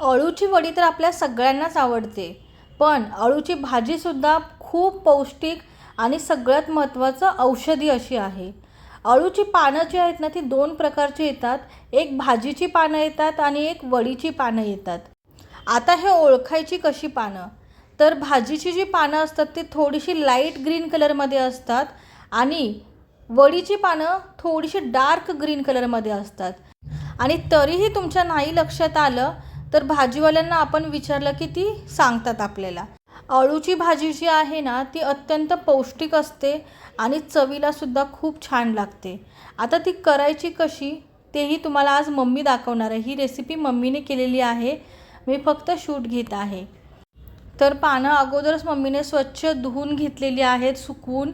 अळूची वडी तर आपल्या सगळ्यांनाच आवडते. पण अळूची भाजीसुद्धा खूप पौष्टिक आणि सगळ्यात महत्त्वाचं औषधी अशी आहे. अळूची पानं जी आहेत ना ती दोन प्रकारची येतात. एक भाजीची पानं येतात आणि एक वडीची पानं येतात. आता हे ओळखायची कशी पानं? तर भाजीची जी पानं असतात ती थोडीशी लाइट ग्रीन कलरमध्ये असतात आणि वडीची पानं थोडीशी डार्क ग्रीन कलरमध्ये असतात. आणि तरीही तुमच्या नाही लक्षात आलं तर भाजीवाल्यांना आपण विचारलं की ती सांगतात आपल्याला. अळूची भाजी जी आहे ना ती अत्यंत पौष्टिक असते आणि चवीलासुद्धा खूप छान लागते. आता ती करायची कशी तेही तुम्हाला आज मम्मी दाखवणार आहे. ही रेसिपी मम्मीने केलेली आहे. मी फक्त शूट घेत आहे. तर पानं अगोदरच मम्मीने स्वच्छ धुवून घेतलेली आहेत सुकवून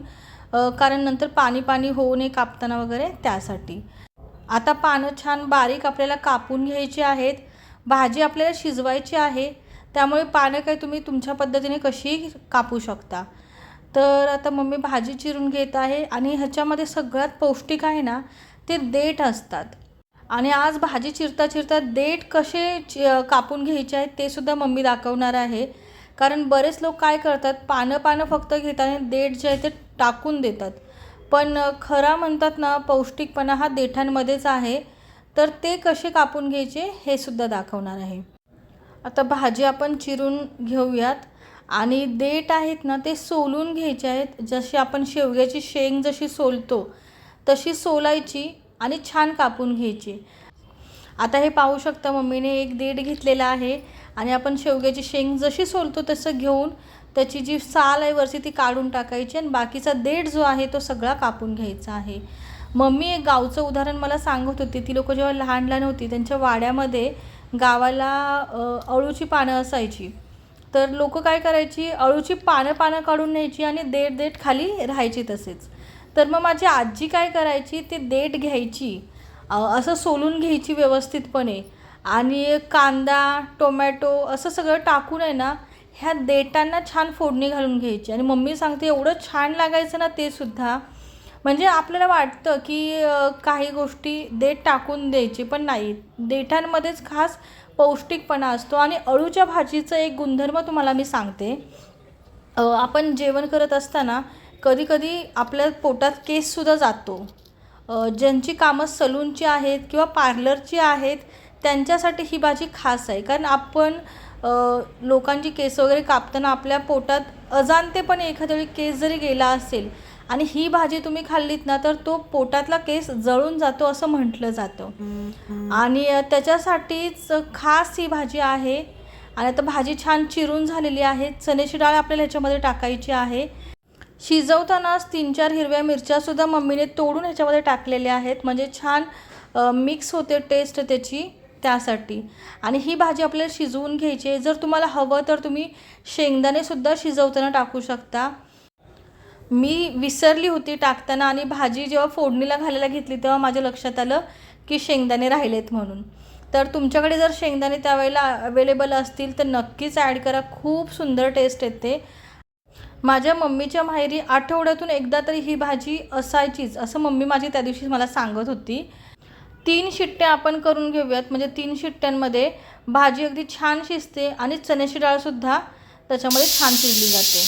कारण नंतर पाणी पाणी होऊ नये कापताना वगैरे त्यासाठी. आता पानं छान बारीक आपल्याला कापून घ्यायची आहेत. भाजी आपल्याला शिजवायची आहे त्यामुळे पानं काही तुम्ही तुमच्या पद्धतीने कशीही कापू शकता. तर आता मम्मी भाजी चिरून घेत आहे आणि ह्याच्यामध्ये सगळ्यात पौष्टिक आहे ना ते देठ असतात. आणि आज भाजी चिरता चिरता देठ कसे चि कापून घ्यायचे आहेत ते सुद्धा मम्मी दाखवणार आहे. कारण बरेच लोक काय करतात पानं पानं फक्त घेताना देठ जे आहे ते टाकून देतात. पण खरा म्हणतात ना पौष्टिकपणा हा देठांमध्येच आहे. तर ते कसे कापून घ्यायचे हे सुद्धा दाखवणार आहे. आता भाजी आपण चिरून घेऊयात. आणि देठ आहेत ना ते सोलून घ्यायचे आहेत. जशी आपण शेवग्याची शेंग जशी सोलतो तशी सोलायची आणि छान कापून घ्यायची. आता हे पाहू शकता मम्मीने एक देठ घेतलेला आहे. आणि आपण शेवग्याची शेंग जशी सोलतो तसं घेऊन त्याची जी साल आहे वरची ती काढून टाकायची. आणि बाकीचा देठ जो आहे तो सगळा कापून घ्यायचा आहे. मम्मी एक गावचं उदाहरण मला सांगत होती. ती लोक जेव्हा लहान लहान होती त्यांच्या वाड्यामध्ये गावाला अळूची पानं असायची. तर लोक काय करायची? अळूची पानं पानं काढून न्यायची आणि देठ देठ खाली राहायची तसेच. तर मग माझी आजी काय करायची? ते देठ घ्यायची. असं सोलून घ्यायची व्यवस्थितपणे. आणि कांदा टोमॅटो असं सगळं टाकून आहे ना ह्या देटांना छान फोडणी घालून घ्यायची. आणि मम्मी सांगते एवढं छान लागायचं ना ते सुद्धा म्हणजे आपल्याला वाटतं की काही गोष्टी देठ टाकून द्यायची पण नाही. देठांमध्येच खास पौष्टिकपणा असतो आणि अळूच्या भाजीचं एक गुणधर्म तुम्हाला मी सांगते. आपण जेवण करत असताना कधीकधी आपल्या पोटात केससुद्धा जातो. ज्यांची कामं सलूनची आहेत किंवा पार्लरची आहेत त्यांच्यासाठी ही भाजी खास आहे. कारण आपण लोकांची केस वगैरे कापताना आपल्या पोटात अजाणतेपणे एखाद्या वेळी केस जरी गेला असेल आणि ही भाजी तुम्ही खाल्लीत ना तर तो पोटातला केस जळून जातो असं म्हटलं जातं. आणि त्याच्यासाठीच खास ही भाजी आहे. आणि आता भाजी छान चिरून झालेली आहे. चण्याची डाळ आपल्याला ह्याच्यामध्ये टाकायची आहे. शिजवतानाच तीन चार हिरव्या मिरच्यासुद्धा मम्मीने तोडून ह्याच्यामध्ये टाकलेल्या आहेत. म्हणजे छान मिक्स होते टेस्ट त्याची त्यासाठी. आणि ही भाजी आपल्याला शिजवून घ्यायची आहे. जर तुम्हाला हवं तर तुम्ही शेंगदाणेसुद्धा शिजवताना टाकू शकता. मी विसरली होती टाकताना आणि भाजी जेव्हा फोडणीला घालायला घेतली तेव्हा माझ्या लक्षात आलं की शेंगदाणे राहिलेत म्हणून. तर तुमच्याकडे जर शेंगदाणे त्यावेळेला अवेलेबल असतील तर नक्कीच ॲड करा. खूप सुंदर टेस्ट येते. माझ्या मम्मीच्या माहेरी आठवड्यातून एकदा तरी ही भाजी असायचीच असं मम्मी माझी त्या दिवशी मला सांगत होती. तीन शिट्ट्या आपण करून घेऊयात म्हणजे तीन शिट्ट्यांमध्ये भाजी अगदी छान शिजते आणि चण्याची डाळसुद्धा त्याच्यामध्ये छान शिजली जाते.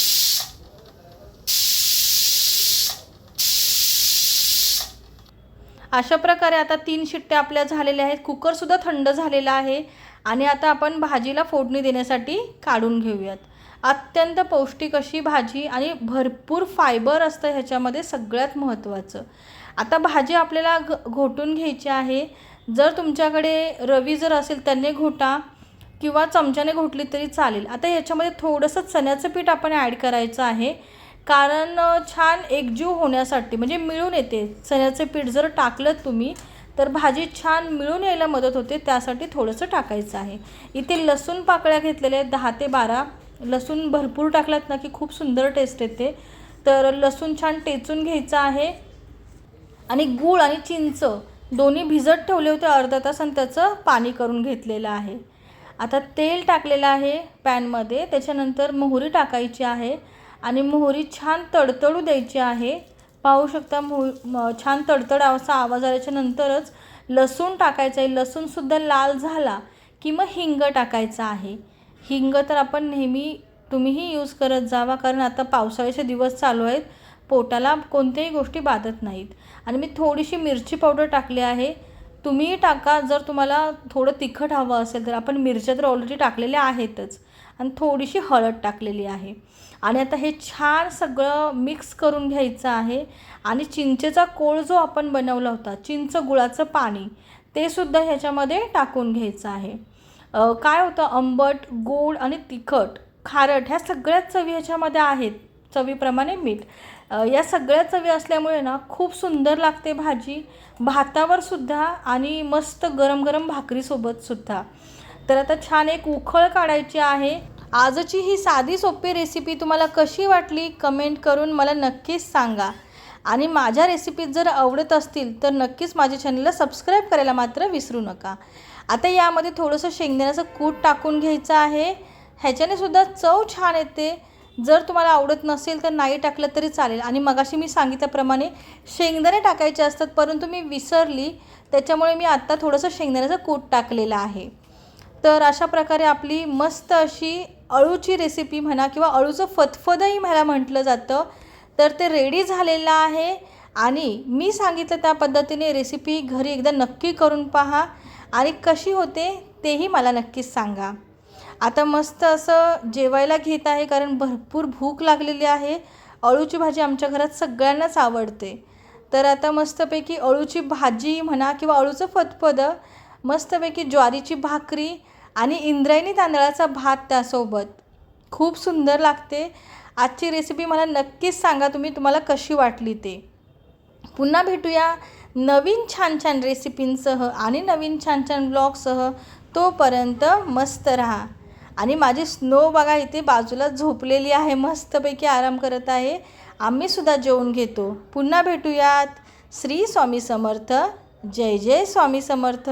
अशा प्रकारे आता तीन शिट्ट्या आपल्या झालेल्या आहेत. कुकरसुद्धा थंड झालेला आहे. आणि आता आपण भाजीला फोडणी देण्यासाठी काढून घेऊयात. अत्यंत पौष्टिक अशी भाजी आणि भरपूर फायबर असतं ह्याच्यामध्ये सगळ्यात महत्त्वाचं. आता भाजी आपल्याला घ घोटून घ्यायची आहे. जर तुमच्याकडे रवी जर असेल त्याने घोटा किंवा चमच्याने घोटली तरी चालेल. आता ह्याच्यामध्ये थोडंसं चण्याचं पीठ आपण ॲड करायचं आहे. कारण छान एकजीव होण्यासाठी म्हणजे मिळून येते. चण्याचे पीठ जर टाकलं तुम्ही तर भाजी छान मिळून यायला मदत होते. त्यासाठी थोडंसं टाकायचं आहे. इथे लसूण पाकळ्या घेतलेल्या आहेत दहा ते बारा. लसूण भरपूर टाकलात ना की खूप सुंदर टेस्ट येते. तर लसूण छान टेचून घ्यायचं आहे. आणि गूळ आणि चिंच दोन्ही भिजत ठेवले होते अर्धा तास आणि त्याचं पाणी करून घेतलेलं आहे. आता तेल टाकलेलं आहे पॅनमध्ये. त्याच्यानंतर मोहरी टाकायची आहे. आणि मोहरी छान तडतडू द्यायची आहे. पाहू शकता मोह म- छान तडतड असा आवाज आल्याच्या नंतरच लसूण टाकायचं आहे लसूणसुद्धा लाल झाला की मग हिंग टाकायचा आहे. हिंग तर आपण नेहमी तुम्हीही यूज करत जावा कारण आता पावसाळ्याचे दिवस चालू आहेत. पोटाला कोणत्याही गोष्टी बाधत नाहीत. आणि मी थोडीशी मिरची पावडर टाकली आहे. तुम्हीही टाका. जर तुम्हाला थोडं तिखट हवं असेल तर आपण मिरच्या तर ऑलरेडी टाकलेल्या आहेतच. आणि थोडीशी हळद टाकलेली आहे. आणि आता हे छान सगळं मिक्स करून घ्यायचं आहे. आणि चिंचेचा कोळ जो आपण बनवला होता चिंच गुळाचं पाणी ते सुद्धा ह्याच्यामध्ये टाकून घ्यायचं आहे. काय होतं आंबट गोड आणि तिखट खारट ह्या सगळ्याच चवी ह्याच्यामध्ये आहेत. चवीप्रमाणे मीठ. या सगळ्या चवी असल्यामुळे ना खूप सुंदर लागते भाजी. भातावर सुद्धा आणि मस्त गरम गरम भाकरीसोबत सुद्धा. तर आता छान एक उखळ काढायची आहे. आजची ही साधी सोपी रेसिपी तुम्हाला कशी वाटली कमेंट करून मला नक्कीच सांगा. आणि माझ्या रेसिपीज जर आवडत असतील तर नक्कीच माझ्या चॅनलला सबस्क्राईब करायला मात्र विसरू नका. आता यामध्ये थोडंसं शेंगदाण्याचं कूट टाकून घ्यायचं आहे. ह्याच्याने सुद्धा चव छान येते. जर तुम्हाला आवडत नसेल तर नाही टाकलं तरी चालेल. आणि मगाशी मी सांगितल्याप्रमाणे शेंगदाणे टाकायचे असतात परंतु मी विसरली. त्याच्यामुळे मी आत्ता थोडंसं शेंगदाण्याचं कूट टाकलेलं आहे. तर अशा प्रकारे आपली मस्त अशी अळूची रेसिपी म्हणा किंवा अळूचं फतफदही मला म्हटलं जातं. तर ते रेडी झालेलं आहे आणि मी सांगितलं त्या पद्धतीने रेसिपी घरी एकदा नक्की करून पहा आणि कशी होते तेही मला नक्कीच सांगा. आता मस्त असं जेवायला घेत आहे कारण भरपूर भूक लागलेली आहे. अळूची भाजी आमच्या घरात सगळ्यांनाच आवडते. तर आता मस्तपैकी अळूची भाजी म्हणा किंवा अळूचं फतफदं मस्तपैकी ज्वारीची भाकरी आणि इंद्रायणी तांदळाचा भात त्यासोबत. खूप सुंदर लागते. आजची रेसिपी मला नक्कीच सांगा तुम्ही तुम्हाला कशी वाटली ते. पुन्हा भेटूया नवीन छान छान रेसिपींसह आणि नवीन छान छान ब्लॉगसह तोपर्यंत मस्त राहा. आणि माझी स्नो बघा इथे बाजूला झोपलेली आहे मस्तपैकी आराम करत आहे. आम्हीसुद्धा जेवून घेतो. पुन्हा भेटूयात. श्री स्वामी समर्थ. जय जय स्वामी समर्थ.